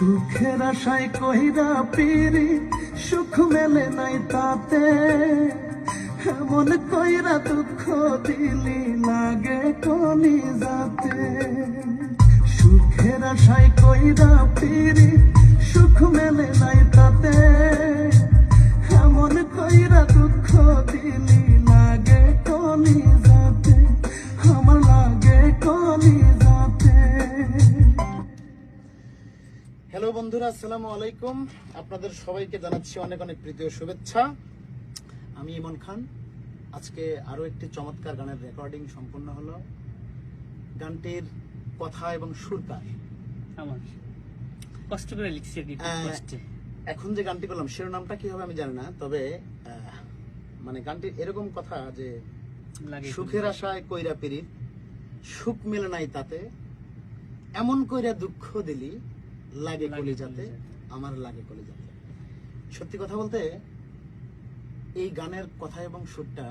আশায় কহিরা পিরি সুখ মেলে নাই তাতে। এমন কইরা দুঃখ দিলি লাগে কলি যাতে। সুখের আশায় কইরা পিরি সুখ মেলে নাই তাতে। এমন কইরা দুঃখ দিলি হ্যালো বন্ধুরা আসসালামু আলাইকুম। আপনাদের সবাইকে জানাচ্ছি অনেক অনেক প্রীতি ও শুভেচ্ছা। আমি ইমন খান। আজকে আরও একটি চমৎকার গানের রেকর্ডিং সম্পন্ন হলো। গানটির কথা এবং সুরকার আমার। কষ্ট করে লিখছি এখন যে গানটি করলাম শিরোনামটা কি হবে আমি জানি না তবে মানে গানটির এরকম কথা যে লাগে সুখের আশায় কইরা পিরিত সুখ মেলে নাই তাতে এমন কইরা দুঃখ দিলি লাগে কলিজাতে। আমার লাগে কলি যাতে সত্যি কথা বলতে এই গানের কথা এবং সুরটা